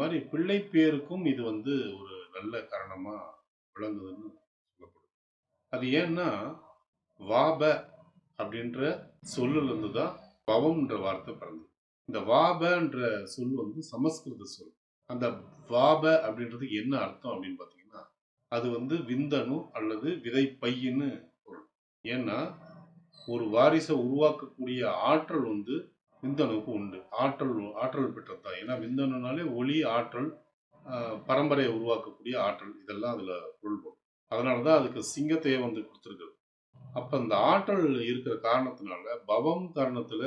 மாதிரி பிள்ளை பேருக்கும் இது வந்து ஒரு நல்ல காரணமா விளங்குதுன்னு சொல்லப்படுது அது ஏன்னா வாப அப்படின்ற சொல்லுல தான் பவம்ன்ற வார்த்தை பிறந்தது. இந்த வாபன்ற சொல் வந்து சமஸ்கிருத சொல். அந்த வாப அப்படின்றது என்ன அர்த்தம் அப்படின்னு பார்த்தீங்கன்னா அது வந்து விந்தணு அல்லது விதை பையின்னு பொருள். ஏன்னா ஒரு வாரிசை உருவாக்கக்கூடிய ஆற்றல் வந்து விந்தணுவுக்கு உண்டு. ஆற்றல் ஆற்றல் பெற்றது தான் ஏன்னா விந்தணுனாலே ஒளி ஆற்றல் பரம்பரையை உருவாக்கக்கூடிய ஆற்றல். இதெல்லாம் அதில் பொருள்படும் அதனால தான் அதுக்கு சிங்கத்தையே வந்து கொடுத்துருக்குது. அப்போ இந்த ஆற்றல் இருக்கிற காரணத்தினால பவம் காரணத்துல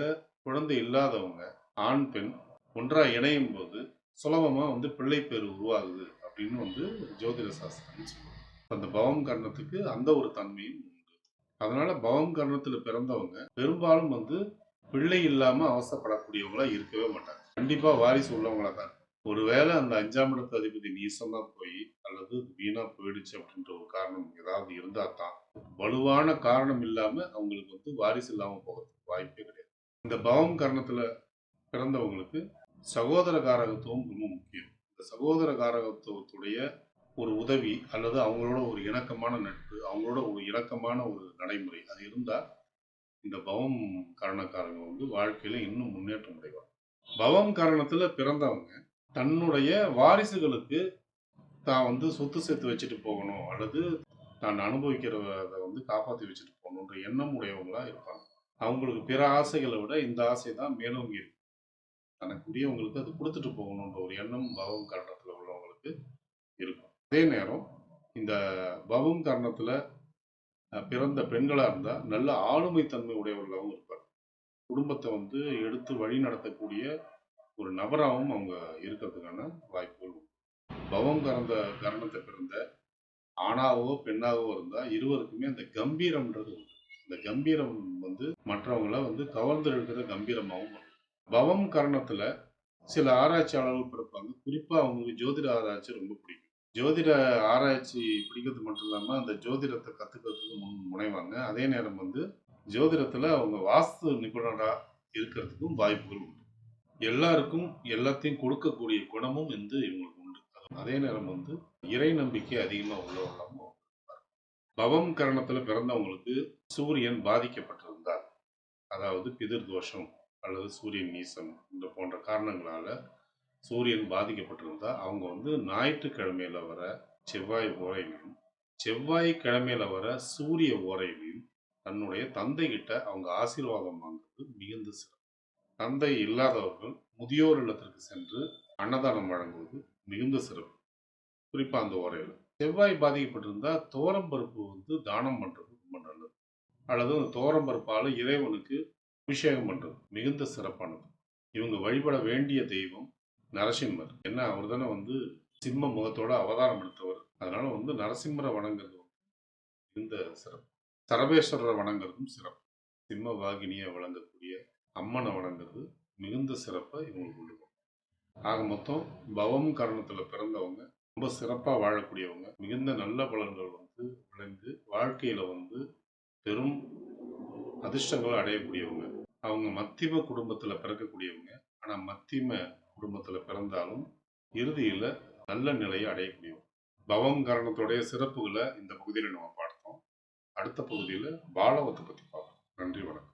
குழந்தை இல்லாதவங்க ஆண் பெண் ஒன்றாக இணையும் போது சுலபமாக வந்து பிள்ளை பேர் உருவாகுது அப்படின்னு வந்து ஜோதிட சாஸ்திரம் சொல்லுவாங்க அந்த பவம் கர்ணத்துக்கு அந்த ஒரு தன்மையும் உண்டு. அதனால பவம் கர்ணத்தில் பிறந்தவங்க பெரும்பாலும் வந்து பிள்ளை இல்லாம அவசரப்படக்கூடியவங்களா இருக்கவே மாட்டாங்க. கண்டிப்பா வாரிசு உள்ளவங்களா தான் ஒருவேளை அந்த அஞ்சாம் இடத்து அதிபதி நீசமா போய் அல்லது வீணா போயிடுச்சு அப்படின்ற ஒரு காரணம் ஏதாவது இருந்தா தான் வலுவான காரணம் இல்லாம அவங்களுக்கு வந்து வாரிசு இல்லாம போகிறதுக்கு வாய்ப்பே கிடையாது. இந்த பவம் காரணத்துல பிறந்தவங்களுக்கு சகோதர காரகத்துவம் ரொம்ப முக்கியம். இந்த சகோதர காரகத்துவத்துடைய ஒரு உதவி அல்லது அவங்களோட ஒரு இணக்கமான நட்பு அவங்களோட ஒரு இணக்கமான ஒரு நடைமுறை அது இருந்தா இந்த பவம் காரணக்காரங்க வந்து வாழ்க்கையில இன்னும் முன்னேற்றம் அடைவாங்க. பவம் காரணத்துல பிறந்தவங்க தன்னுடைய வாரிசுகளுக்கு தான் வந்து சொத்து சேர்த்து வச்சுட்டு போகணும். அல்லது தான் அனுபவிக்கிறத வந்து காப்பாற்றி வச்சுட்டு போகணுன்ற எண்ணம் உடையவங்களா இருப்பாங்க. அவங்களுக்கு பிற ஆசைகளை விட இந்த ஆசை தான் மேலோங்கி இருக்கும் தனக்குரியவங்களுக்கு அது கொடுத்துட்டு போகணுன்ற ஒரு எண்ணம் பவம் காரணத்துல உள்ளவங்களுக்கு இருக்கும். அதே நேரம் இந்த பவம் காரணத்துல பிறந்த பெண்களாக இருந்தால் நல்ல ஆளுமை தன்மை உடையவர்களாகவும் இருப்பார் குடும்பத்தை வந்து எடுத்து வழி நடத்தக்கூடிய ஒரு நபராகவும் அவங்க இருக்கிறதுக்கான வாய்ப்புகள் உண்டு. பவம் கறந்த கரணத்தை பிறந்த ஆணாவோ பெண்ணாகவோ இருந்தால் இருவருக்குமே அந்த கம்பீரம்ன்றது உண்டு. இந்த கம்பீரம் வந்து மற்றவங்கள வந்து கவர்ந்து இருக்கிற கம்பீரமாகவும் பவம் கரணத்தில் சில ஆராய்ச்சியாளர்கள் பிறப்பாங்க. குறிப்பாக அவங்களுக்கு ஜோதிட ஆராய்ச்சி ரொம்ப பிடிக்கும். ஜோதிட ஆராய்ச்சி பிடிக்கிறது மட்டும் இல்லாமல் அந்த ஜோதிடத்தை கற்றுக்கிறதுக்கு முன் முனைவாங்க. அதே நேரம் வந்து ஜோதிடத்தில் அவங்க வாஸ்து நிபுணராக இருக்கிறதுக்கும் வாய்ப்புகள் உண்டு. எல்லாருக்கும் எல்லாத்தையும் கொடுக்கக்கூடிய குணமும் வந்து இவங்களுக்கு உண்டு. அதே நேரம் வந்து இறை நம்பிக்கை அதிகமாக உள்ளவங்களும் பவம் கரணத்தில் பிறந்தவங்களுக்கு சூரியன் பாதிக்கப்பட்டிருந்தார் அதாவது பிதிர் தோஷம் அல்லது சூரியன் நீசம் இந்த போன்ற காரணங்களால சூரியன் பாதிக்கப்பட்டிருந்தா அவங்க வந்து ஞாயிற்றுக்கிழமையில வர செவ்வாய் ஓரையிலையும் செவ்வாய் கிழமையில வர சூரிய ஓரையிலையும் தன்னுடைய தந்தை கிட்ட அவங்க ஆசீர்வாதம் வாங்குறது மிகுந்த சிறப்பு. தந்தை இல்லாதவர்கள் முதியோர் இல்லத்திற்கு சென்று அன்னதானம் வழங்குவது மிகுந்த சிறப்பு. குறிப்பா அந்த ஓரையில. செவ்வாய் பாதிக்கப்பட்டிருந்தா தோரம்பருப்பு வந்து தானம் பண்றது ரொம்ப நல்லது. அல்லது அந்த தோரம்பருப்பால இறைவனுக்கு அபிஷேகம் பண்றது மிகுந்த சிறப்பானது. இவங்க வழிபட வேண்டிய தெய்வம் நரசிம்மர். என்ன அவர் தானே வந்து சிம்ம முகத்தோட அவதாரம் எடுத்தவர். அதனால வந்து நரசிம்மரை வணங்குறது இந்த சிறப்பு. சரபேஸ்வரரை வணங்குறதும் சிறப்பு. சிம்ம வாகினியை வழங்கக்கூடிய அம்மனை வணங்குறது மிகுந்த சிறப்பை இவங்களுக்கு கொண்டு ஆக மொத்தம் பவம் கரணத்தில் பிறந்தவங்க ரொம்ப சிறப்பாக வாழக்கூடியவங்க மிகுந்த நல்ல பலன்கள் வந்து விளைந்து வாழ்க்கையில் வந்து பெரும் அதிர்ஷ்டங்களை அடையக்கூடியவங்க. அவங்க மத்திம குடும்பத்தில் பிறக்கக்கூடியவங்க. ஆனால் மத்திம குடும்பத்தில் பிறந்தாலும் இறுதியில் நல்ல நிலையை அடைய முடியும். பவம் கரணத்துடைய சிறப்புகளை இந்த பகுதியில் நம்ம பார்த்தோம். அடுத்த பகுதியில் பாலவத்தை பற்றி பார்ப்போம். நன்றி வணக்கம்.